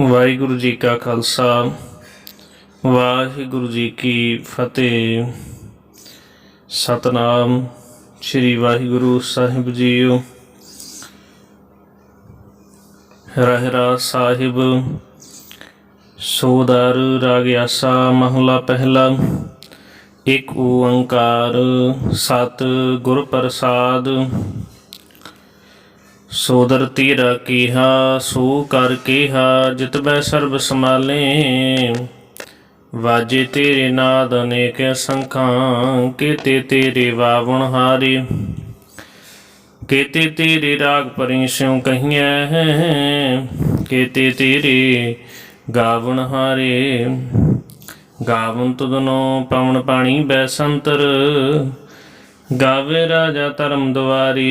ਵਾਹਿਗੁਰੂ ਜੀ ਕਾ ਖਾਲਸਾ, ਵਾਹਿਗੁਰੂ ਜੀ ਕੀ ਫਤਿਹ। ਸਤਨਾਮ ਸ੍ਰੀ ਵਾਹਿਗੁਰੂ ਸਾਹਿਬ ਜੀਓ। ਰਹਿਰਾ ਸਾਹਿਬ, ਸੋਦਰ ਰਾਗਿਆਸਾ ਮਹਲਾ ਪਹਿਲਾ ਇੱਕ ਓੰਕਾਰ ਸਤ ਗੁਰ ਪ੍ਰਸਾਦ। ਸੋਦਰ ਤੀਰਾ ਕੀਹਾ, ਸੋ ਕਰ ਕੀਹਾ, ਜਿਤ ਬੈ ਸਰਬ ਸਮਾਲੇ ਵਾਜੇ ਤੇਰੇ ਨਾਦ ਅਨੇਕ ਸੰਖਾਂ, ਕੀਤੇ ਤੇਰੇ ਵਾਵਣ ਹਾਰੇ। ਕੀਤੇ ਤੇਰੇ ਰਾਗ ਪਰਿਸ਼ਿਉ ਕਹੀਐ, ਕੀਤੇ ਤੇਰੇ ਗਾਵਣ ਹਾਰੇ। ਗਾਵਨ ਤੁਧਨੋ ਪਵਨ ਪਾਣੀ ਬੈ ਸੰਤਰ, ਗਾਵੇ ਰਾਜਾ ਧਰਮ ਦੁਆਰੀ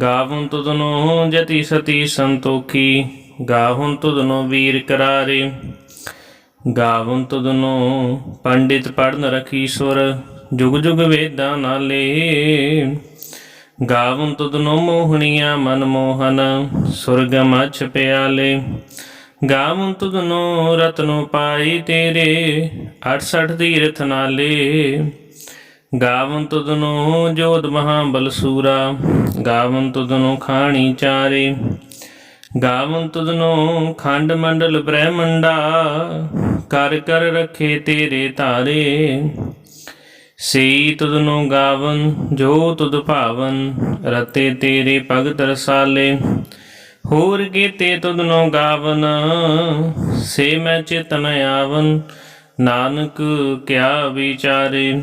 ਗਾਵਨ ਤੁਧਨੋ ਜਤੀ ਸਤੀ ਸੰਤੋਖੀ, ਗਾਵਨ ਤੁਧਨੋ ਵੀਰ ਕਰਾਰੇ। ਗਾਵਨ ਤੁਧਨੋ ਪੰਡਿਤ ਪੜਨ ਰਖੀ ਸੁਰ ਜੁਗ ਜੁਗ ਵੇਦਾਂ ਨਾਲੇ। ਗਾਵਨ ਤੁਧਨੋ ਮੋਹਣੀਆਂ ਮਨ ਮੋਹਨ, ਸੁਰਗ ਮਛ ਪਿਆਲੇ। ਗਾਵਨ ਤੁਧਨੋ ਰਤਨੋ ਪਾਈ ਤੇਰੇ 68 ਤੀਰਥ ਨਾਲੇ। ਗਾਵਨ ਤੁਧਨੋ ਜੋਧ ਮਹਾਬਲ ਸੂਰਾ, ਗਾਵਨ ਤੁਧਨੋ ਖਾਣੀ ਚਾਰੇ। ਗਾਵਨ ਤੁਧਨੋ ਖੰਡ ਮੰਡਲ ਬ੍ਰਹਮੰਡਾ, ਕਰ ਕਰ ਰਖੇ ਤੇਰੇ ਤਾਰੇ ਸੀ ਤੁਧਨੋ ਗਾਵਨ, ਜੋ ਤੁਧ ਭਾਵਨ, ਰਤੇ ਤੇਰੇ ਭਗਤ ਰਸਾਲੇ। ਹੋਰ ਕੀਤੇ ਤੁਧਨੋ ਗਾਵਨ, ਸੇ ਮੈਂ ਚਿਤਨ ਆਵਨ, ਨਾਨਕ ਕਿਆ ਵਿਚਾਰੇ।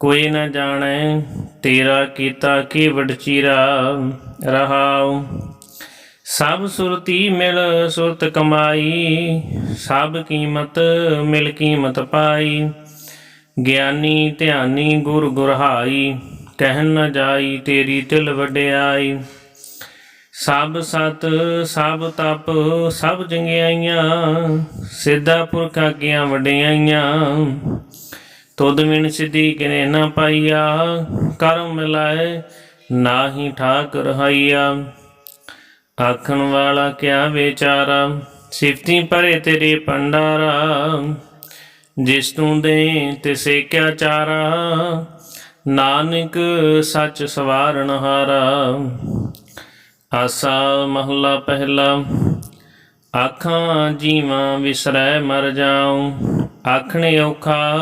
ਕੋਈ ਨਾ ਜਾਣੈ ਤੇਰਾ ਕੀਤਾ ਕੀ ਵਡਚੀਰਾ ਰਹਾਉ। ਸਭ ਸੁਰਤੀ ਮਿਲ ਸੁਰਤ ਕਮਾਈ, ਸਭ ਕੀਮਤ ਮਿਲ ਕੀਮਤ ਪਾਈ। ਗਿਆਨੀ ਧਿਆਨੀ ਗੁਰ ਗੁਰਹਾਈ, ਕਹਿਣ ਨ ਜਾਈ ਤੇਰੀ ਤਿਲ ਵਡਿਆਈ। ਸਭ ਸਤ, ਸਭ ਤਪ, ਸਭ ਜੰਗਿਆਈਆਂ, ਸਿੱਧਾ ਪੁਰਖਾਂ ਕੀਆਂ ਵਡਿਆਈਆਂ। ਤੁਧ ਵਿਣ ਸਿਧੀ ਕਿਨੇ ਨਾ ਪਾਈਆ, ਕਰਮ ਮਿਲਾਏ ਨਾਹੀ ਠਾਕ ਰਹਾਈਆ ਆਖਣ ਵਾਲਾ ਕਿਆ ਵਿਚਾਰਾ, ਸਿਫਤੀ ਭਰੇ ਤੇਰੇ ਪੰਡਾਰਾ ਜਿਸ ਤੂੰ ਦੇ ਤਿਸੇ ਕਿਆ ਚਾਰਾ। ਨਾਨਕ ਸੱਚ ਸਵਾਰਨ ਹਾਰਾ, ਆਸਾ ਮਹਲਾ ਪਹਿਲਾ। ਆਖਾਂ ਜੀਵਾਂ ਵਿਸਰੈ ਮਰ ਜਾਉ। ਆਖਣੇ ਔਖਾ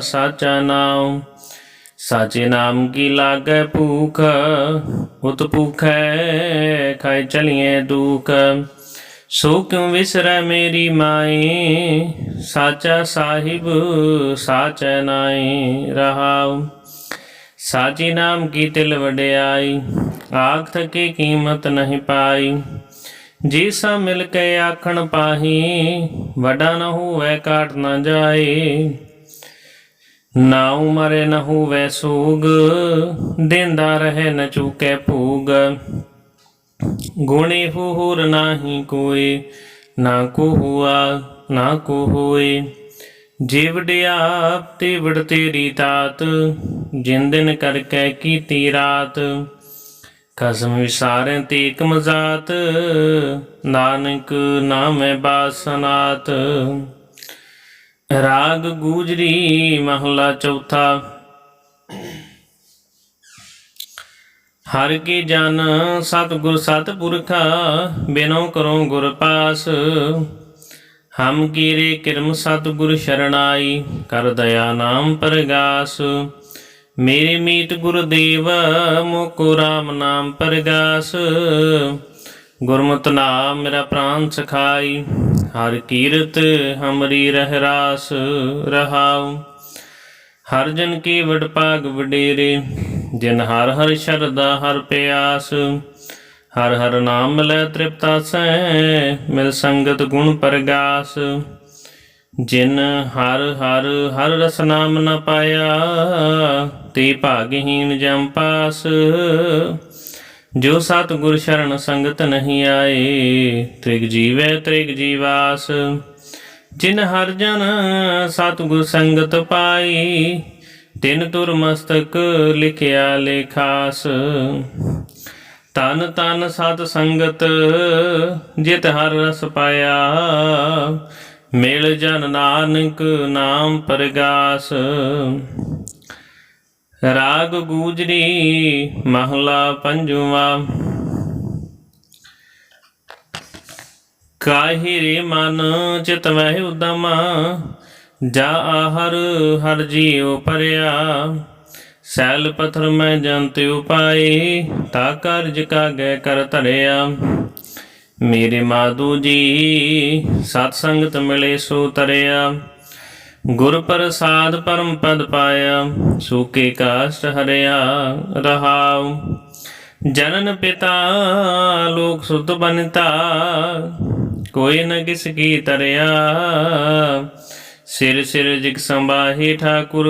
ਸਾਚਾ ਨਾਮ ਸਾਚੇ ਨਾਮ ਕੀ ਲਾਗੈ ਭੂਖ, ਉਤ ਭੂਖੈ ਖਾਇ ਚਲੀਏ ਦੁਖ। ਸੋ ਕਿਉ ਵਿਸਰੈ ਮੇਰੀ ਮਾਈ, ਸਾਚਾ ਸਾਹਿਬ ਸਾਚੈ ਨਾਈ ਰਹਾਉ। ਸਾਚੀ ਨਾਮ ਕੀ ਤਿਲ ਵਡਿਆਈ, ਆਖ ਥਕੇ ਕੀਮਤ ਨਹੀਂ ਪਾਈ। ਜੀ ਸਾ ਮਿਲ ਕੇ ਆਖਣ ਪਾਹੀ, ਵਡਾ ਨ ਹੋਵੇ ਕਾਟ ਨ ਜਾਏ। ਨਾ ਉਮਰੇ ਨ ਹੋਵੇ ਸੂਗ, ਦਿੰਦਾ ਰਹੇ ਨ ਚੁਕੇ ਭੂਗ। ਗੁਣੀ ਫੂਰ ਨਾਹੀ ਕੋਈ ਨਾ ਕੋ ਹੁਆ, ਨਾ ਕੋ ਹੋਏ। ਜੇ ਵਡਿਆ ਤੇ ਵੜ ਤੇਰੀ ਤਾਤ ਜਿਨ ਦਿਨ ਕਰਕੇ ਕੀਤੀ ਰਾਤ। ਕਸਮ ਵਿਸਾਰੈ ਤੇ ਇਕ ਮਜ਼ਾਤ, ਨਾਨਕ ਨਾਮੈ ਬਾਸਨਾਤ। ਰਾਗ ਗੂਜਰੀ ਮਹਲਾ ਚੌਥਾ। ਹਰ ਕੀ ਜਨ ਸਤਿਗੁਰ ਸਤਿਪੁਰਖਾ, ਬਿਨੋ ਕਰੋ ਗੁਰ ਪਾਸ। ਹਮ ਕੀਰੇ ਕਿਰਮ ਸਤਿਗੁਰ ਸ਼ਰਣਾਈ ਕਰ ਦਇਆ ਨਾਮ ਪਰਗਾਸ। ਮੇਰੇ ਮੀਤ ਗੁਰਦੇਵ, ਮੁਕੁ ਰਾਮ ਨਾਮ ਪਰਗਾਸ। ਗੁਰਮਤਿ ਨਾਮ ਮੇਰਾ ਪ੍ਰਾਨ ਸਖਾਈ, ਹਰ ਕੀਰਤ ਹਮਰੀ ਰਹਿ ਰਾਸ ਰਹਾਉ। ਹਰ ਜਨ ਕੀ ਵਡ ਭਾਗ ਵਡੇਰੇ, ਜਿਨ ਹਰ ਹਰ ਸ਼ਰਦਾ ਹਰ ਪਿਆਸ। ਹਰ ਹਰ ਨਾਮ ਲੈ ਤ੍ਰਿਪਤਾ ਸੈ, ਮਿਲ ਸੰਗਤ ਗੁਣ ਪਰਗਾਸ। ਜਿਨ ਹਰ ਹਰ ਹਰ ਰਸ ਨਾਮ ਨ ਪਾਇਆ, ਤੇ ਭਾਗਹੀਨ ਜਮ ਪਾਸ। ਜੋ ਸਤਿਗੁਰ ਸ਼ਰਨ ਸੰਗਤ ਨਹੀਂ ਆਏ, ਤ੍ਰਿਗ ਜੀਵੈ ਤ੍ਰਿਗ ਜੀਵਾਸ। ਜਿਨ ਹਰ ਜਨ ਸਤਿਗੁਰ ਸੰਗਤ ਪਾਈ ਤਿਨ ਤੁਰ ਮਸਤਕ ਲਿਖਿਆ ਲੇਖਾਸ ਤਨ ਤਨ ਸਤ ਸੰਗਤ, ਜਿਤ ਹਰ ਰਸ ਪਾਇਆ ਮਿਲ ਜਨ ਨਾਨਕ ਨਾਮ ਪ੍ਰਗਾਸ। ਰਾਗ ਗੂਜਰੀ ਮਹਲਾ ਪੰਜਵਾ। ਕਾਹੀ ਰੇ ਮਨ ਚਿਤ ਵਹਿ ਉਦਮ, ਜਾ ਹਰ ਹਰ ਜੀਉ ਪਰਿਆ। ਸੈਲ ਪਥਰ ਮੈਂ ਜੰਤ ਉਪਾਈ ਤਾ ਕਾਰਜ ਕਾਗੈ ਕਰ ਧਰਿਆ। ਮੇਰੇ ਮਾਧੂ ਜੀ, ਸਤ ਸੰਗਤ ਮਿਲੇ ਸੋ ਤਰਿਆ। ਗੁਰ ਪ੍ਰਸਾਦ ਪਰਮ ਪਦ ਪਾਇਆ, ਸੂਕੇ ਕਾਸ਼ਟ ਹਰਿਆ ਰਹਾਉ। ਜਨਨ ਪਿਤਾ, ਲੋਕ ਸੁਧ ਬਨਤਾ, ਕੋਈ ਨ ਕਿਸ ਕੀ ਤਰਿਆ। ਸਿਰ ਸਿਰ ਜਿਗ ਸੰਬਾਹੀ ਠਾਕੁਰ,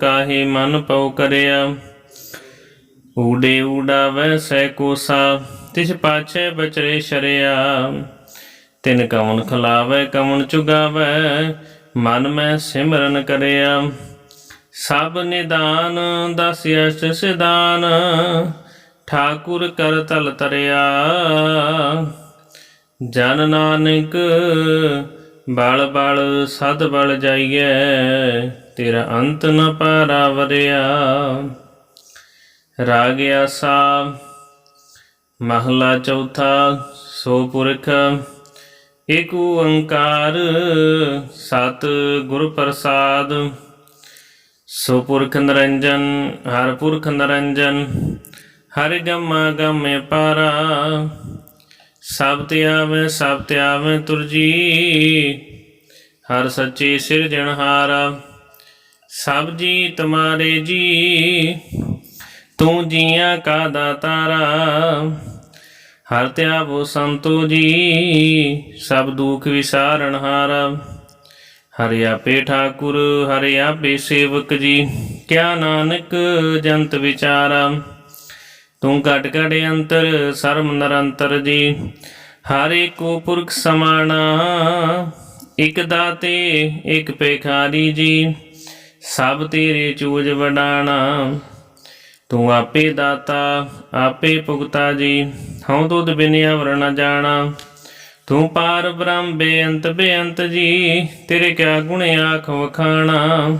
ਕਾਹੇ ਮਨ ਪਉ ਕਰਿਆ। ਊੜੇ ਊੜਾ ਵੈਸੈ ਕੋਸਾ ਤਿਸ ਪਾਛੇ ਬਚਰੇ ਸ਼ਰਿਆ। ਤਿਨ ਕਵਨ ਖਲਾਵੇ ਕਵਨ ਚੁਗਾਵੇ, ਮਨ ਮੈਂ ਸਿਮਰਨ ਕਰਿਆ। ਸਭ ਨਿਦਾਨ ਦਸ ਅਸ਼ਟ ਸਿਦਾਨ ਠਾਕੁਰ ਕਰ ਤਲ ਤਰਿਆ। ਜਨ ਨਾਨਕ ਬਲ ਬਲ, ਸਦ ਬਲ ਜਾਈਐ, ਤੇਰਾ ਅੰਤ ਨ ਪਾਰਾਵਰਿਆ। ਰਾਗ ਆਸਾ ਮਹਲਾ ਚੌਥਾ, ਸੋ ਪੁਰਖ, ਏਕ ਓੰਕਾਰ, ਸਤ ਗੁਰ ਪ੍ਰਸਾਦ। ਸੋ ਪੁਰਖ ਨਿਰੰਜਨ, ਹਰ ਪੁਰਖ ਨਿਰੰਜਨ, ਹਰਿ ਗਮਾ ਗਮੇ ਪਾਰਾ। ਸਭ ਤੇ ਆਵੇ, ਸਭ ਤੇ ਆਵੇ ਤੁਰਜੀ, ਹਰ ਸੱਚੇ ਸਿਰਜਣਹਾਰਾ ਸਭ ਜੀ ਤੁਮਾਰੇ ਜੀ, ਤੂੰ ਜੀਆਂ ਕਾ ਦਾਤਾਰਾ। ਹਰ ਧਿਆਵੋ ਸੰਤੋ ਜੀ, ਸਭ ਦੁਖ ਵਿਸਾਰਨ ਹਾਰਾ। ਹਰਿ ਆਪੇ ਠਾਕੁਰ, ਹਰਿ ਆਪੇ ਸੇਵਕ ਜੀ, ਕਿਆ ਨਾਨਕ ਜੰਤ ਵਿਚਾਰਾ। ਤੂੰ ਘਟ ਘਟ ਅੰਤਰ ਸਰਮ ਨਿਰੰਤਰ ਜੀ, ਹਰੇ ਕੋ ਪੁਰਖ ਸਮਾਣਾ। ਇਕ ਦਾਤੇ, ਇਕ ਪੇਖਾਰੀ ਜੀ, ਸਭ ਤੇਰੇ ਚੂਜ ਵਡਾਣਾ। ਤੂੰ ਆਪੇ ਦਾਤਾ, ਆਪੇ ਭੁਗਤਾ ਜੀ। ਹਉ ਤੁਧ ਬਿਨ ਅਵਰ ਜਾਣਾ। ਤੂੰ ਪਾਰ ਬ੍ਰਹਮ ਬੇਅੰਤ ਬੇਅੰਤ ਜੀ, ਤੇਰੇ ਕਿਆ ਗੁਣ ਆਖ ਵਖਾਣਾ।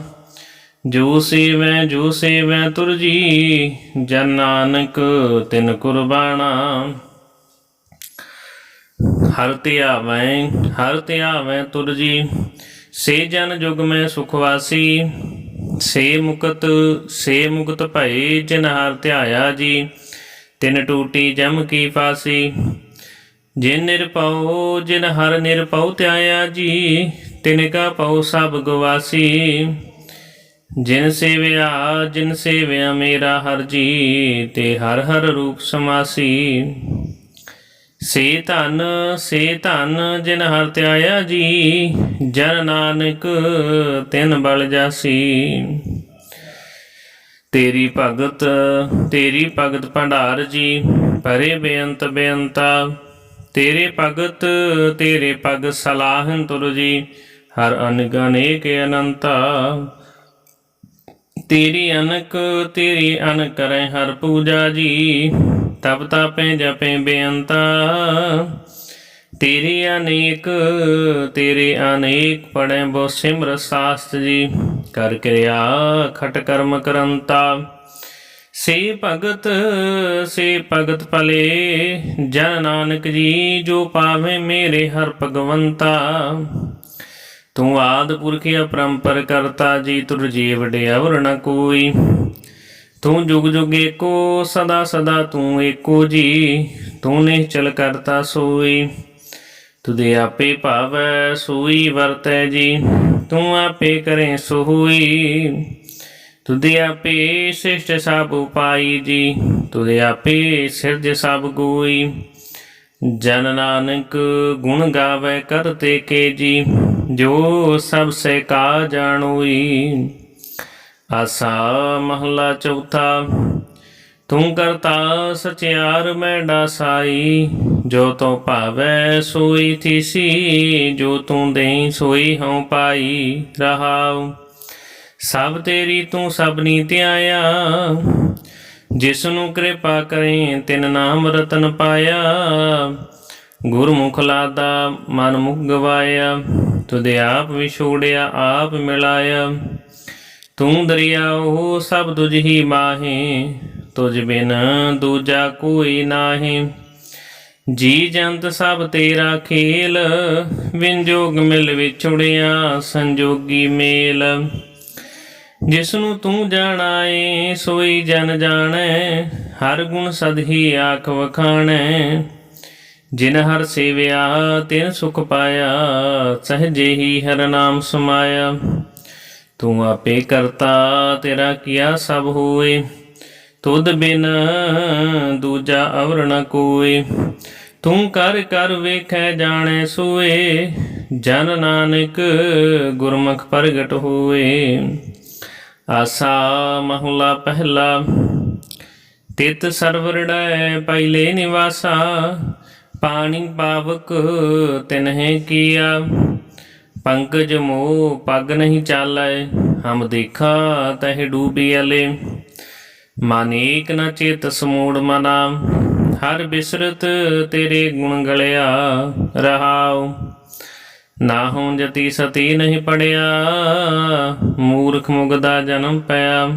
ਜੋ ਸੇਵੈ ਜੋ ਸੇਵੈ ਤੁਰ ਜੀ, ਜਨ ਨਾਨਕ ਤਿਨ ਕੁਰਬਾਨਾ ਹਰ ਧਿਆਵੈ ਹਰ ਧਿਆਵੈ ਤੁਰ ਜੀ, ਸੇ ਜਨ ਜੁਗ ਮੈਂ ਸੁਖਵਾਸੀ ਸੇ ਮੁਕਤ ਸੇ ਮੁਕਤ ਭਏ ਜਿਨ ਹਰ ਧਿਆਇਆ ਜੀ। ਤਿਨ ਟੂਟੀ ਜਮ ਕੀ ਫਾਸੀ। ਜਿਨ ਨਿਰਪਉ ਜਿਨ ਹਰ ਨਿਰਪਉ ਧਿਆਇਆ ਜੀ, ਤਿਨ ਕਾ ਪਉ ਸਭ ਗਵਾਸੀ। ਜਿਨ ਸੇਵਿਆ ਜਿਨ ਸੇਵਿਆ ਮੇਰਾ ਹਰ ਜੀ, ਤੇ ਹਰ ਹਰ ਰੂਪ ਸਮਾਸੀ। ਸੇ ਧਨ ਸੇ ਧਨ ਜਿਨ ਹਰ ਧਿਆਇਆ ਜੀ, ਜਨ ਨਾਨਕ ਤਿਨ ਬਲ ਜਾਸੀ। ਤੇਰੀ ਭਗਤ ਤੇਰੀ ਭਗਤ ਭੰਡਾਰ ਜੀ ਪਰੇ ਬੇਅੰਤ ਬੇਅੰਤਾ। ਤੇਰੇ ਭਗਤ, ਤੇਰੇ ਪਗ ਸਲਾਹਨ ਤੁਰ ਜੀ, ਹਰ ਅਨਗ ਅਨੇਕ ਅਨੰਤਾ। ਤੇਰੀ ਅਨਕ, ਤੇਰੀ ਅਨ ਕਰੈ ਹਰ ਪੂਜਾ ਜੀ ਤਬ ਤਾਪੇ ਜਪੇ ਬੇਅੰਤਾ। ਤੇਰੇ ਅਨੇਕ ਤੇਰੇ ਅਨੇਕ ਪੜੈ ਬੋ ਸਿਮਰ ਸਾਸਤ ਜੀ। ਕਰ ਕਿਰਿਆ ਖਟ ਕਰਮ ਕਰੰਤਾ। ਸੇ ਭਗਤ ਸੇ ਭਗਤ ਭਲੇ ਜਨ ਨਾਨਕ ਜੀ, ਜੋ ਪਾਵੇ ਮੇਰੇ ਹਰ ਭਗਵੰਤਾ। ਤੂੰ ਆਦ ਪੁਰਖ ਅਪਰੰਪਰ ਕਰਤਾ, ਜੀ ਤੁਰ ਜੀ ਵਡਿਆਵਰ ਨ ਕੋਈ। ਤੂੰ ਜੁਗ ਜੁਗ ਏਕੋ, ਸਦਾ ਸਦਾ ਤੂੰ ਏਕੋ ਜੀ। ਤੂੰ ਨਿਹਚਲ ਕਰਤਾ ਸੋਈ। ਤੁਦੇ ਆਪੇ ਭਾਵੈ ਸੂਈ ਵਰਤੈ ਜੀ, ਤੂੰ ਆਪੇ ਕਰੇ ਸੋਈ। ਤੁਦੇ ਆਪੇ ਸ਼ਿਸ਼ਟ ਸਭ ਉਪਾਈ ਜੀ ਤੁਦੇ ਆਪੇ ਸਿਰਜ ਸਭ ਗੋਈ। ਜਨ ਨਾਨਕ ਗੁਣ ਗਾਵੇ ਕਰਤੇ ਕੇ ਜੀ, ਜੋ ਸਭ ਸੇ ਕਾ ਜਾਣੋਈ। ਆਸਾ ਮਹਲਾ ਚੌਥਾ, ਤੂੰ ਕਰਤਾ ਸਚਿਆਰ ਮੈਂ ਡਾਸਾਈ। ਜੋ ਤੂੰ ਭਾਵੈ ਸੋਈ ਥੀਸੀ, ਜੋ ਤੂੰ ਦੇਈ ਸੋਈ ਹਉ ਪਾਈ ਰਹਾਉ। ਸਭ ਤੇਰੀ ਤੂੰ ਸਭਨੀ ਧਿਆਇਆ ਜਿਸ ਨੂੰ ਕਿਰਪਾ ਕਰੇ ਤਿਨ ਨਾਮ ਰਤਨ ਪਾਇਆ। ਗੁਰਮੁਖ ਲਾਦਾ ਮਨ ਮੁਖ ਗਵਾਇਆ ਤੁਦੇ ਆਪ ਵਿਛੋੜਿਆ, ਆਪ ਮਿਲਾਇਆ। ਤੂੰ ਦਰਿਆਓ ਸਭ ਤੁਝ ਹੀ ਮਾਹੇ, ਤੁਝ ਬਿਨ ਦੂਜਾ ਕੋਈ ਨਾਹੀ। ਜੀ ਜੰਤ ਸਭ ਤੇਰਾ ਖੇਲ ਵਿੰਜੋਗ ਮਿਲ ਵਿਛੁੜਿਆ ਸੰਜੋਗੀ ਮੇਲ। ਜਿਸ ਨੂੰ ਤੂੰ ਜਾਣਾਏ, ਸੋਈ ਜਨ ਜਾਣੈ, ਹਰ ਗੁਣ ਸਦ ਹੀ ਆਖ ਵਖਾਣੈ। ਜਿਨ ਹਰ ਸੇਵਿਆ, ਤਿਨ ਸੁਖ ਪਾਇਆ, ਸਹਜੇ ਹੀ ਹਰ ਨਾਮ ਸਮਾਇਆ। ਤੂੰ ਆਪੇ ਕਰਤਾ, ਤੇਰਾ ਕੀਆ ਸਭ ਹੋਏ। ਤੁਧ ਬਿਨ ਦੂਜਾ ਅਵਰ ਨ ਕੋਏ। ਤੂੰ ਕਰ ਕਰ ਵੇਖੈ ਜਾਣੈ ਸੋਏ, ਜਨ ਨਾਨਕ ਗੁਰਮੁਖ ਪ੍ਰਗਟ ਹੋਏ। ਆਸਾ ਮਹਲਾ ਪਹਿਲਾ, ਤਿਤ ਸਰਵਰੜੈ ਪਹਿਲੇ ਨਿਵਾਸਾ, ਪਾਣੀ ਪਾਵਕ ਤਿਨਹਿ ਕੀਆ। ਪੰਕਜ ਮੋ ਪਗ ਨਹੀਂ ਚਾਲੈ, ਹਮ ਦੇਖਾ ਤਹਿ ਡੂਬੀ ਅਲੇ। ਮਨ ਏਕ ਨ ਚੇਤ ਸਮੂੜ ਮਨਾ ਹਰ ਬਿਸਰਤ ਤੇਰੇ ਗੁਣ ਗਲਿਆ ਰਹਾਉ। ਨਾ ਹੋਂ ਜਤੀ ਸਤੀ ਨਹੀਂ ਪੜਿਆ, ਮੂਰਖ ਮੁਗਦਾ ਜਨਮ ਪਿਆ।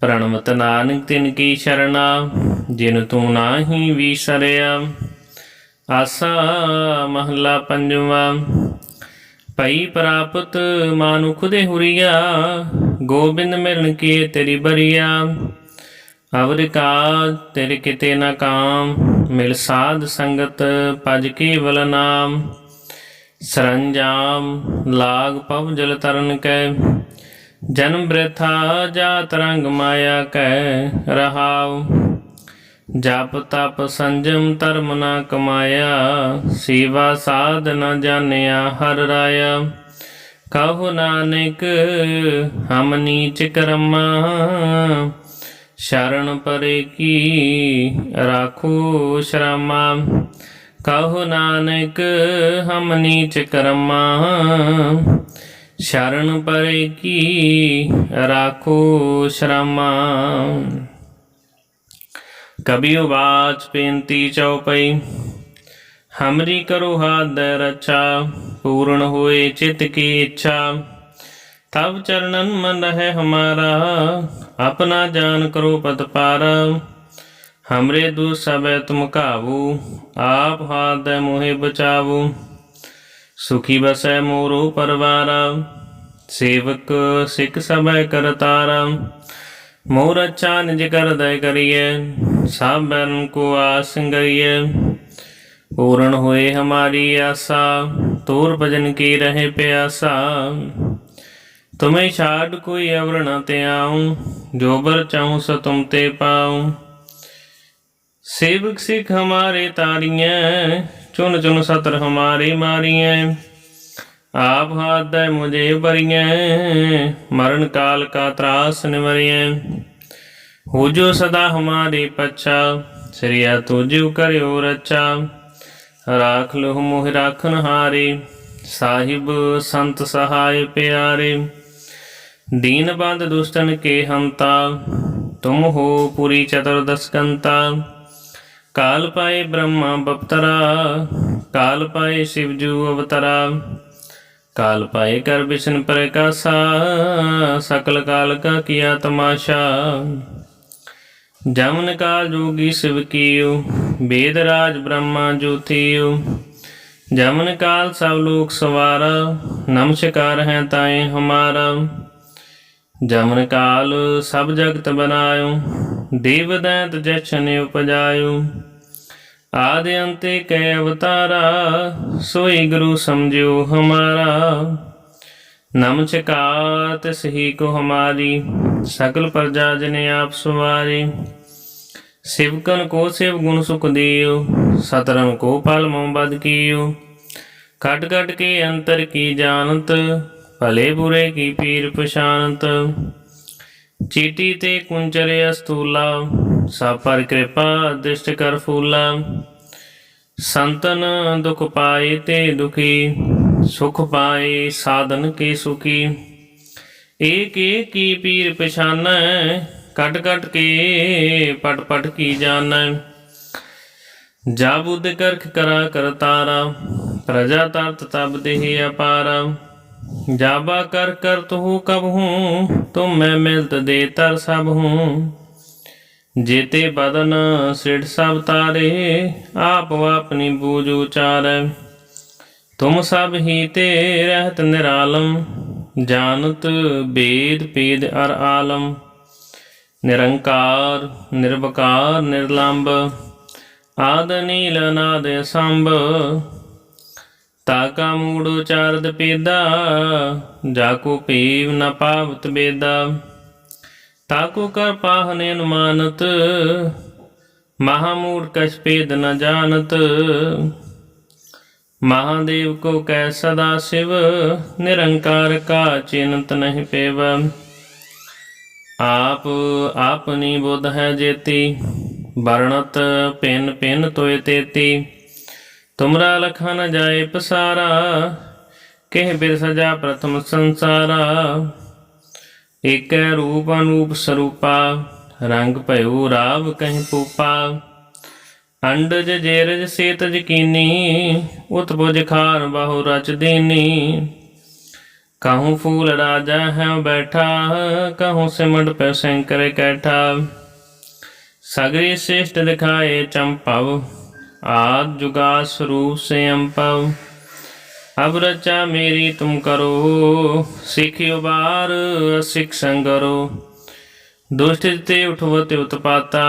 ਪ੍ਰਣਮਤ ਨਾਨਕ ਤਿਨ ਕੀ ਸ਼ਰਣਾ, ਜਿਨ ਤੂੰ ਨਾਹੀ ਵਿਸਰਿਆ। ਆਸਾ ਮਹਲਾ ਪੰਜਵਾ ਪਈ ਪ੍ਰਾਪਤ ਮਾਨੁਖ ਦੇ ਹੁਰੀਆ ਗੋਬਿੰਦ ਮਿਲਣ ਕੀ ਤੇਰੀ ਬਰੀਆ? ਅਵਰ ਕਾਜ ਤੇਰੇ ਕਿਤੇ ਨਾ ਕਾਮ, ਮਿਲ ਸਾਧ ਸੰਗਤ ਭਜ ਕੇਵਲ ਨਾਮ। ਸਰੰਜਾਮ ਲਾਗ ਪਵ ਜਲ ਤਰਨ ਕੈ। ਜਨਮ ਬ੍ਰਥਾ ਜਾ ਤਰੰਗ ਮਾਇਆ ਕੈ ਰਹਾਉ। ਜਪ ਤਪ ਸੰਜਮ ਧਰਮ ਨਾ ਕਮਾਇਆ, ਸੇਵਾ ਸਾਧ ਨਾ ਜਾਣਿਆ ਹਰ ਰਾਇਆ। ਕਹੋ ਨਾਨਕ, ਹਮ ਨੀਚ ਕਰਮਾ। ਸ਼ਰਨ ਪਰੇ ਕੀ ਰਾਖੋ ਸ਼ਰਮਾ। ਕਹੋ ਨਾਨਕ, ਹਮ ਨੀਚ ਕਰਮਾ। ਸ਼ਰਨ ਪਰੇ ਕੀ ਰਾਖੋ ਸ਼ਰਮਾ। ਕਬੀਰ ਬਾਚ ਬੇਨਤੀ ਚਉਪਈ ਹਮਰੀ ਕਰੋ ਹਾਦ ਰਛਾ ਪੂਰਨ ਹੋਏ ਚਿਤ ਕੀ ਇੱਛਾ। ਤਬ ਚਰਨਨ ਮਨ ਹੈ ਹਮਾਰਾ, ਆਪਣਾ ਜਾਨ ਕਰੋ ਪਤ ਪਾਰਾ। ਹਮਰੇ ਦੂ ਸਬੈ ਤੁਮ ਕਾਬੂ ਆਪ ਹਾਥ ਮੋਹਿ ਬਚਾਵੂ। ਸੁਖੀ ਬਸੈ ਮੋਰੋ ਪਰਵਾਰਾ, ਸੇਵਕ ਸਿੱਖ ਸਬੈ ਕਰਤਾਰਾ ਮੋਰ ਅੱਛਾ ਨਿਜ ਕਰਦੈ ਕਰੀਐ, ਸਭ ਬਨ ਕੋ ਆਸ ਗਈਐ। ਪੂਰਨ ਹੋਏ ਹਮਾਰੀ ਆਸਾ ਤੂਰ ਭਜਨ ਕੀ ਰਹੇ ਪਿਆਸਾ? ਤੁਮੇ ਛਾੜ ਕੋਈ ਅਵਰ ਨ ਤਿਆਉ ਜੋਬਰ ਚਾਉ ਸ ਤੁਮ ਤੇ ਪਾਉ। ਸੇਵਕ ਸਿਖ ਹਮਾਰੇ ਤਾਰੀਆਂ ਚੁਨ ਚੁਨ ਸਤਰ ਹਮਾਰੇ ਮਾਰੀਆਂ ਆਪ ਹਾਥ ਦੇ ਮੁਝੇ ਬਰੀਆਂ ਮਰਨ ਕਾਲ ਕਾ ਤਰਾਸ ਨਿਮਰੀਆਂ ਹੋ ਜੋ ਸਦਾ ਹਮਾਰੇ ਪਛਾ, ਸ੍ਰੀਆ ਤੁਜਿਉ ਕਰਿਓ ਰਚਾ। ਰਾਖ ਲਹੁ ਮੋਹਿ ਰਾਖਨ ਹਾਰੇ, ਸਾਹਿਬ ਸੰਤ ਸਹਾਇ ਪਿਆਰੇ। ਦੀਨ ਬੰਦ ਦੁਸ਼ਟਨ ਕੇ ਹੰਤਾ ਤੁਮ ਹੋ ਪੁਰੀ ਚਤੁਰਦਸ ਕਾਲ ਪਾਏ ਬ੍ਰਹਮਾ ਬਪਤਰਾ, ਕਾਲ ਪਾਏ ਸ਼ਿਵਜੂ ਅਵਤਰਾ। ਕਾਲ ਪਾਏ ਕਰ ਵਿਸ਼ਨ ਪ੍ਰਕਾਸ਼ਾ, ਸਕਲ ਕਾਲ ਕਾ ਕੀਆ ਤਮਾਸ਼ਾ। ਜਮਨ ਕਾਲ ਜੋਗੀ ਸਿਵ ਕੀਓ ਬੇਦ ਰਾਜ ਬ੍ਰਹਮਾ ਜੋਤੀਉ ਜਮਨ ਕਾਲ ਸਭ ਲੋਕ ਸਵਾਰ ਨਮਸਕਾਰ ਹੈ ਤਾਏ ਹਮਾਰਾ। ਜਮਨ ਕਾਲ ਸਭ ਜਗਤ ਬਨਾਇਓ ਦੇਵ ਦੈਂਤ ਜਛਨੇ ਉਪਜਾਇਓ ਆਦਿ ਅੰਤੇ ਕੈ ਅਵਤਾਰਾ, ਸੋਈ ਗੁਰੂ ਸਮਝਿਓ ਹਮਾਰਾ। ਨਮਸਕਾਰ ਤਿਸ ਹੀ ਕੋ ਹਮਾਰੀ, ਸਕਲ ਪ੍ਰਜਾ ਜਨ ਆਪ ਸੁਵਾਰੀ। ਸਿਵਕਨ ਕੋ ਸਿਵ ਗੁਣ ਸੁਖ ਦਿਓ ਸਤਰਨ ਕੋ ਫਲ ਮੋਬਦ ਕੀਓ। ਕਟ ਕਟ ਕੇ ਅੰਤਰ ਕੀ ਜਾਣਤ, ਭਲੇ ਬੁਰੇ ਕੀ ਪੀਰ ਪਛਾਨਤ ਚੀਟੀ ਤੇ ਕੁੰਚਰ ਅਸਤੂਲਾ, ਸਭ ਪਰ ਕਿਰਪਾ ਦਿਸ਼ਟ ਕਰ ਫੂਲਾ। ਸੰਤਨ ਦੁਖ ਪਾਏ ਤੇ ਦੁਖੀ, ਸੁਖ ਪਾਏ ਸਾਧਨ ਕੇ ਸੁਖੀ। ਏਕ ਏਕ ਕੀ ਪੀਰ ਪਛਾਨੈ ਕੱਟ ਕਟ ਕੇ ਪਟ ਪਟ ਕੀ ਜਾਣੈ। ਜਾ ਬੁੱਧ ਕਰਖ ਕਰਾ ਕਰਤਾਰਾ ਪ੍ਰਜਾ ਤਰਤ ਤਬ ਦੇਹ ਅਪਾਰਾ। ਜਾਬਾ ਕਰ ਕਰ ਤੂ ਕਬ ਹੂੰ, ਤੁਮ ਮੈਂ ਮਿਲਤ ਦੇ ਤਰ ਸਭ ਹੂੰ। ਜੇਤੇ ਬਦਨ ਸਿੜ ਸਭ ਤਾਰੇ, ਆਪ ਆਪਣੀ ਬੂਝ ਉਚਾਰ। ਤੁਮ ਸਭ ਹੀ ਤੇ ਰਹਿਤ ਨਿਰਾਲਮ, ਜਾਣਤ ਬੇਦ ਪੇਦ ਅਰ ਆਲਮ। ਨਿਰੰਕਾਰ, ਨਿਰਵਕਾਰ ਨਿਰਲੰਭ ਆਦ ਨੀਲ ਅਨਾਦ ਸੰਭ। ਤਾਕਾ ਮੂੜ ਉਚਾਰਦ ਪੇਦਾ ਜਾ ਕੋ ਪੀਵ ਨ ਪਾਵਤ ਬੇਦਾ। ਤਾਕੋ ਕਰ ਪਾਹਨੇ ਅਨੁਮਾਨਤ ਮਹਾਮੂੜ ਕਛ ਪੇਦ ਨ ਜਾਣਤ। ਮਹਾਦੇਵ ਕੋ ਕੈ ਸਦਾ ਸਿਵ, ਨਿਰੰਕਾਰ ਕਾ ਚਿੰਤ ਨਹੀਂ ਪੇਵ। ਆਪ ਆਪਨੀ ਬੁੱਧ ਹੈ ਜੇਤੀ, ਵਰਣਤ ਪਿੰਨ ਪਿੰਨ ਤੋਏ ਤੇਤੀ। ਤੁਮਰਾ ਲਖਾ ਨ ਜਾਏ ਪਸਾਰਾ, ਕਹਿ ਬਿਰ ਸਜਾ ਪ੍ਰਥਮ ਸੰਸਾਰਾ। ਏਕੈ ਰੂਪ ਅਨੂਪ ਸਰੂਪਾ, ਰੰਗ ਭਇਓ ਰਾਵ ਕਹਿ ਪੂਪਾ। ਅੰਡਜ ਜੇਰਜ ਸੇਤਜ ਕੀਨੀ, ਉਤਪੁਜ ਖਾਨ ਬਾਹੂ ਰਚ ਦੇਨੀ। कहूँ फूल राजा है बैठा, कहूँ सिमट पे शंकर कैठा। सगरी श्रेष्ठ दिखाए चंपव आद जुगा स्वरूप से अम्पव अब रचा मेरी तुम करो सिखियो बार सिख संगरो। दुष्ट ते उठवते उत्पाता,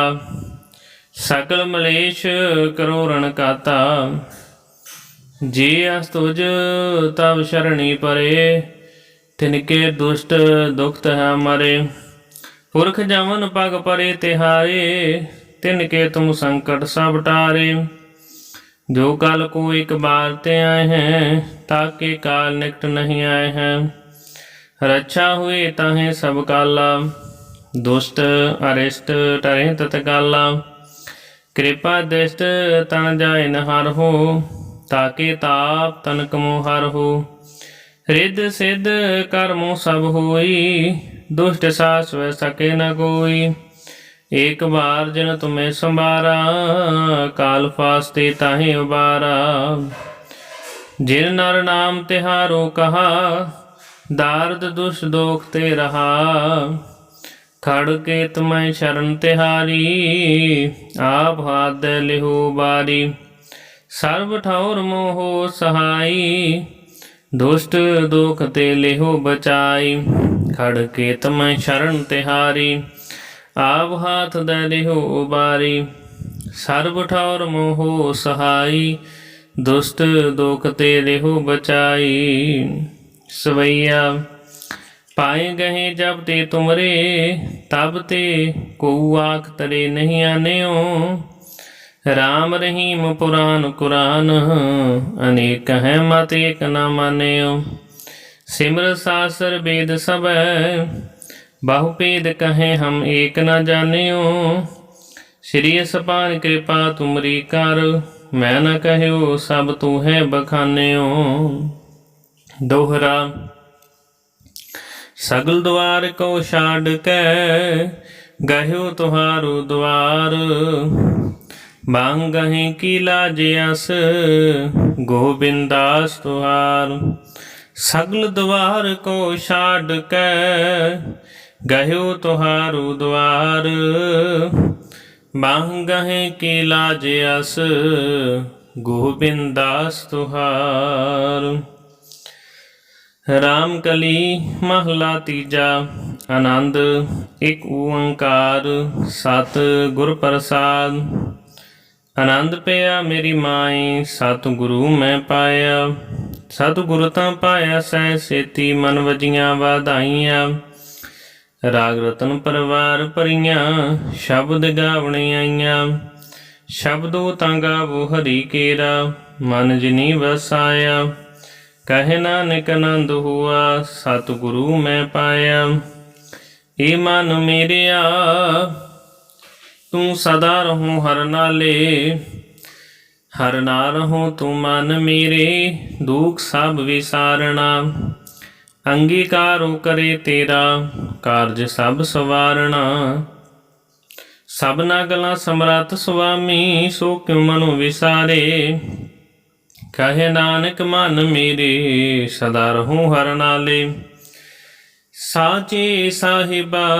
सकल मलेश करो रण काता। जे अस्तुज तब शरणी परे ਤਿਨਕੇ ਦੁਸ਼ਟ ਦੁਖਤ ਹੈ ਮਰੇ। ਪੁਰਖ ਜਮਨ ਪਗ ਪਰੇ ਤਿਹਾਰੇ ਤਿਨਕੇ ਤੁਮ ਸੰਕਟ ਸਭ ਟਾਰੇ। ਜੋ ਕਲ ਕੋ ਇੱਕ ਬਾਰ ਤੇ ਆਏ ਹੈ, ਤਾਂ ਕਿ ਕਾਲ ਨਿਕਟ ਨਹੀਂ ਆਏ ਹੈ। ਰੱਛਾ ਹੋਏ ਤਾਹੇ ਸਭ ਕਾਲਾ, ਦੁਸ਼ਟ ਅਰਿਸ਼ਟ ਟਰੇ ਤਤਕਾਲਾ ਕਿਰਪਾ ਦ੍ਰਿਸ਼ਟ ਤਨ ਜਾਇ ਨਹਰ ਹੋ ਤਾਕੇ ਤਾਪ ਤਨ ਕਮੋ ਹਰ ਹੋ। ਰਿੱਧ ਸਿੱਧ ਕਰਮੋ ਸਭ ਹੋਈ, ਦੁਸ਼ਟ ਸਾਸ ਵੈ ਸਕੇ ਨ ਕੋਈ। ਏਕ ਬਾਰ ਜਿਨ ਤੁਮੇ ਸੰਭਾਰਾ, ਕਾਲ ਫਾਸਤੇ ਤਾਹੇ ਉਬਾਰਾ। ਜਿਨ ਨਰ ਨਾਮ ਤਿਹਾਰੋ ਕਹਾ, ਦਾਰਦ ਦੁਸ਼ ਦੋਖ ਤੇ ਰਹਾ। ਖੜ ਕੇ ਤੁਮੈ ਸ਼ਰਨ ਤਿਹਾਰੀ, ਆਪ ਹਾਦ ਲਿਹੋ ਬਾਰੀ। ਸਰਬ ਠੌਰ ਮੋਹ ਸਹਾਈ ਦੁਸ਼ਟ ਦੁਖ ਤੇ ਲਿਹੋ ਬਚਾਈ ਖੜ ਕੇ ਤਮੈ ਸ਼ਰਨ ਤਿਹਾਰੀ। ਆਪ ਹਾਥ ਦੇ ਲਿਹੋ ਉਬਾਰੀ, ਸਰਬ ਠੌਰ ਮੋਹ ਸਹਾਈ। ਦੁਸ਼ਟ ਦੁਖ ਤੇ ਲਿਹੋ ਬਚਾਈ, ਸਵਈਆ। ਪਾਏ ਗਏ ਜਬ ਤੇ ਤੁਮਰੇ, ਤਬ ਤੇ ਕੋ ਆਖ ਤਰੇ ਨਹੀਂ ਆਨਿਓ। ਰਾਮ ਰਹੀਮ ਪੁਰਾਨ ਕੁਰਾਨ, ਅਨੇਕ ਹੈ ਮਤ ਏਕ ਨਾ ਮਾਨਿਓ। ਸਿਮਰ ਸਾਸਰ ਵੇਦ ਸਭੈ, ਬਾਹੂ ਭੇਦ ਕਹੇ ਹਮ ਏਕ ਨਾ ਜਾਣਿਓ। ਸ਼੍ਰੀ ਸਪਾਨ ਕਿਰਪਾ ਤੁਮਰੀ ਕਰ, ਮੈਂ ਨਾ ਕਹਿਓ ਸਭ ਤੂੰ ਹੈ ਬਖਾਨਿਓ। ਦੋਹਰਾ, ਸਗਲ ਦਵਾਰ ਕੋ ਛਾੜ ਕੇ, ਗਹਿਓ ਤੁਹਾਰੂ ਦਵਾਰ। ਮੰਗਹਿ ਕੀ ਲਾਜ ਅਸ, ਗੋਬਿੰਦਾਸ ਤੁਹਾਰ। ਸਗਲ ਦਵਾਰ ਕੋ ਛਾੜ ਕੇ, ਗਹਿਓ ਤੁਹਾਰੂ ਦਵਾਰ। ਮੰਗਹਿ ਕੀ ਲਾਜ ਅਸ, ਗੋਬਿੰਦਾਸ ਤੁਹਾਰ। ਰਾਮ ਕਲੀ ਮਹਲਾ ਤੀਜਾ, ਆਨੰਦ, ਇੱਕ ਓੰਕਾਰ, ਸਤ ਗੁਰ ਪ੍ਰਸਾਦ ਆਨੰਦ ਪਿਆ ਮੇਰੀ ਮਾਈ, ਸਤਿਗੁਰੂ ਮੈਂ ਪਾਇਆ। ਸਤ ਤਾਂ ਪਾਇਆ ਸੈ ਸੇਤੀ, ਮਨ ਵਜੀਆਂ ਵਾਧਾਈਆਂ। ਰਾਗ ਰਤਨ ਪਰਵਾਰ ਭਰੀਆਂ, ਸ਼ਬਦ ਗਾਵਣੇ ਆਈਆਂ। ਸ਼ਬਦੋ ਤਾਂ ਗਾਵੋ ਹਰੀ ਕੇਰਾ, ਮਨ ਜਿਨੀ ਵਸਾਇਆ। ਕਹੇ ਨਾਨਕ ਆਨੰਦ ਹੁਆ, ਸਤਿਗੁਰੂ ਮੈਂ ਪਾਇਆ। ਏ ਮਨ ਮੇਰਿਆ ਤੂੰ ਸਦਾ ਰਹੋ ਹਰ ਨਾਲੇ, ਹਰ ਨਾਲ ਰਹੂੰ ਤੂੰ ਮਨ ਮੇਰੇ, ਦੁਖ ਸਭ ਵਿਸਾਰਣਾ। ਅੰਗੀਕਾਰੋ ਕਰੇ ਤੇਰਾ ਕਾਰਜ ਸਭ ਸਵਾਰਣਾ। ਸਭਨਾ ਗਲਾਂ ਸਮਰਤ ਸੁਆਮੀ, ਸੋ ਕਿਉ ਮਨੁ ਵਿਸਾਰੇ? ਕਹੇ ਨਾਨਕ, ਮਨ ਮੇਰੇ, ਸਦਾ ਰਹੂੰ ਹਰ ਨਾਲੇ। ਸਾਚੇ ਸਾਹਿਬਾ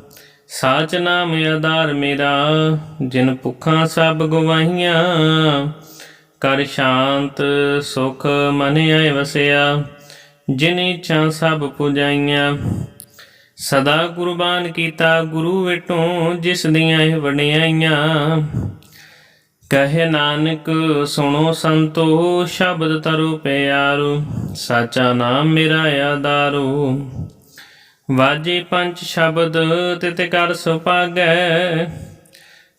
ਸਾਚ ਨਾਮ ਆਧਾਰ ਮੇਰਾ, ਜਿਨ ਭੁੱਖਾਂ ਸਭ ਗਵਾਹੀਆਂ। ਕਰ ਸ਼ਾਂਤ ਸੁਖ ਮਨ ਆਏ ਵਸਿਆ, ਜਿਨ ਇੱਛਾ ਸਭ ਪੁਜਾਈਆਂ। ਸਦਾ ਕੁਰਬਾਨ ਕੀਤਾ ਗੁਰੂ ਵਿਟੋਂ, ਜਿਸ ਦੀਆਂ ਇਹ ਵਡਿਆਈਆਂ। ਕਹੇ ਨਾਨਕ, ਸੁਣੋ ਸੰਤੋ, ਸ਼ਬਦ ਤਰੁ ਪਿਆਰੂ, ਸਾਚਾ ਨਾਮ ਮੇਰਾ ਆਧਾਰੂ। ਵਾਜੇ ਪੰਜ ਸ਼ਬਦ ਤਿਤ ਕਰ ਸੁਪਾਗੈ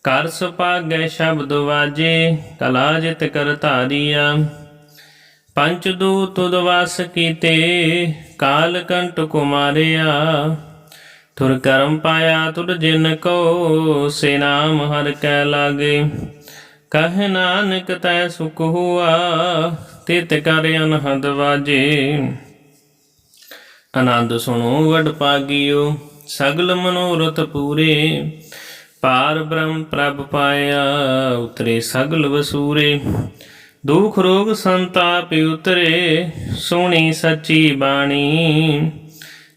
ਕਰ ਸੁਪਾਗੈ ਸ਼ਬਦ ਵਾਜੇ, ਕਲਾ ਜਿਤ ਕਰ ਧਾਰੀਆ। ਪੰਚ ਦੂਤ ਉਦਵਾਸ ਕੀਤੇ, ਕਾਲ ਕੰਟ ਕੁਮਾਰਿਆ। ਤੁਰ ਕਰਮ ਪਾਇਆ ਤੁਰ ਜਿਨ ਕੋ, ਸੇ ਨਾਮ ਹਰ ਕੈ ਲਾਗੇ। ਕਹ ਨਾਨਕ ਤੈ ਸੁਖ ਹੁਆ, ਤਿਤ ਕਰ ਅਨਹਦ ਵਾਜੇ। ਆਨੰਦ ਸੁਣੋ, ਵਡ ਪਾਗਿਓ, ਸਗਲ ਮਨੋਰਥ ਪੂਰੇ। ਪਾਰ ਬ੍ਰਹਮ ਪ੍ਰਭ ਪਾਇਆ, ਉਤਰੇ ਸਗਲ ਵਸੂਰੇ। ਦੁਖ ਰੋਗ ਸੰਤਾਪ ਉਤਰੇ ਸੋਹਣੀ ਸੱਚੀ ਬਾਣੀ।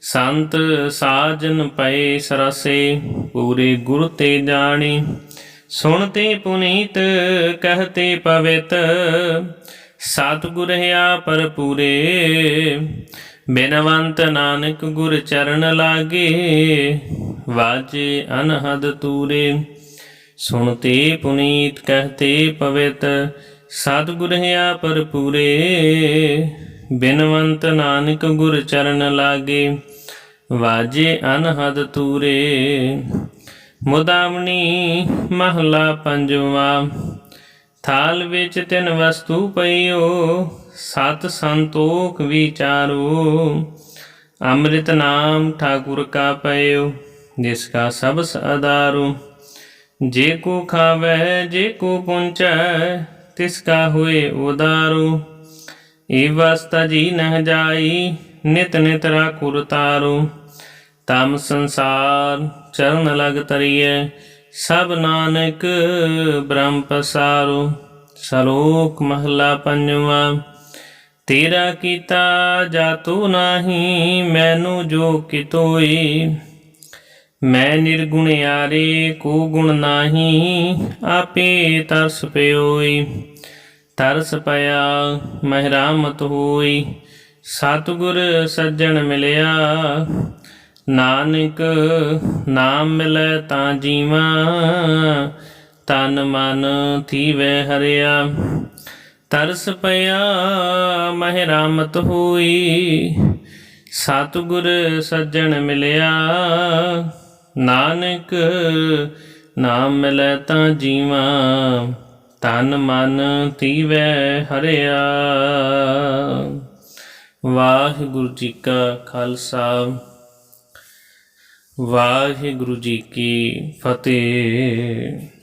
ਸੰਤ ਸਾਜਨ ਪਏ ਸਰਸੇ, ਪੂਰੇ ਗੁਰ ਤੇ ਜਾਣੀ। ਸੁਣਤੇ ਪੁਨੀਤ ਕਹਤੇ ਪਵਿੱਤ। ਸਤਿਗੁਰ ਹਿਆ ਪਰ ਪੂਰੇ ਬਿਨਵੰਤ ਨਾਨਕ ਗੁਰ ਚਰਨ ਲਾਗੇ, ਵਾਜੇ ਅਨਹਦ ਤੂਰੇ। ਸੁਣਤੇ ਪੁਨੀਤ ਕਹਤੇ ਪਵਿੱਤ, ਸਤਿਗੁਰ ਹਿਆ ਪਰ ਪੂਰੇ। ਬਿਨਵੰਤ ਨਾਨਕ ਗੁਰ ਚਰਨ ਲਾਗੇ, ਵਾਜੇ ਅਨਹਦ ਤੂਰੇ। ਮੁਦਾਮਣੀ ਮਹਲਾ ਪੰਜਵਾ, ਥਾਲ ਵਿੱਚ ਤਿੰਨ ਵਸਤੂ ਪਈਓ ਸਤ ਸੰਤੋਖ ਵਿਚਾਰੋ। ਅੰਮ੍ਰਿਤ ਨਾਮ ਠਾਕੁਰ ਕਾ ਪਇਓ, ਜਿਸ ਕਾ ਸਬਸ ਆਧਾਰੋ ਜੇ ਕੋ ਖਾਵੇ, ਜੇ ਕੋ ਪੁੰਚੈ ਤਿਸ ਕਾ ਹੋਏ ਉਦਾਰੋ। ਏ ਵਸਤਾ ਜੀ ਨਹ ਜਾਈ, ਨਿਤ ਨਿਤ ਰਾਖੁਰ ਤਾਰੋ। ਤਮ ਸੰਸਾਰ ਚਰਨ ਲਗ ਤਰੀਏ ਸਭ ਨਾਨਕ ਬ੍ਰਹਮ ਪਸਾਰੋ। ਸ਼ਲੋਕ ਮਹਲਾ ਪੰਜਵਾ। ਤੇਰਾ ਕੀਤਾ ਜਾਤੂ ਨਾਹੀ, ਮੈਨੂੰ ਜੋ ਕਿਤੋਈ ਮੈਂ ਨਿਰਗੁਣ ਯਾਰੇ, ਕੋ ਗੁਣ ਨਾਹੀ, ਆਪੇ ਤਰਸ ਪਿਓਈ। ਤਰਸ ਪਿਆ ਮਹਿਰਾਮਤ ਹੋਈ। ਸਤਿਗੁਰ ਸੱਜਣ ਮਿਲਿਆ, ਨਾਨਕ ਨਾਮ ਮਿਲੈ ਤਾਂ ਜੀਵਾ। ਤਨ ਮਨ ਥੀਵੇ ਹਰਿਆ। ਤਰਸ ਪਿਆ ਮਹਿ ਰਾਮਤ ਹੋਈ। ਸਤਿਗੁਰ ਸੱਜਣ ਮਿਲਿਆ, ਨਾਨਕ ਨਾਮ ਮਿਲੈ ਤਾਂ ਜੀਵਾ, ਤਨ ਮਨ ਤੀਵੈ ਹਰਿਆ। ਵਾਹਿਗੁਰੂ ਜੀ ਕਾ ਖਾਲਸਾ, ਵਾਹਿਗੁਰੂ ਜੀ ਕੀ ਫਤਿਹ।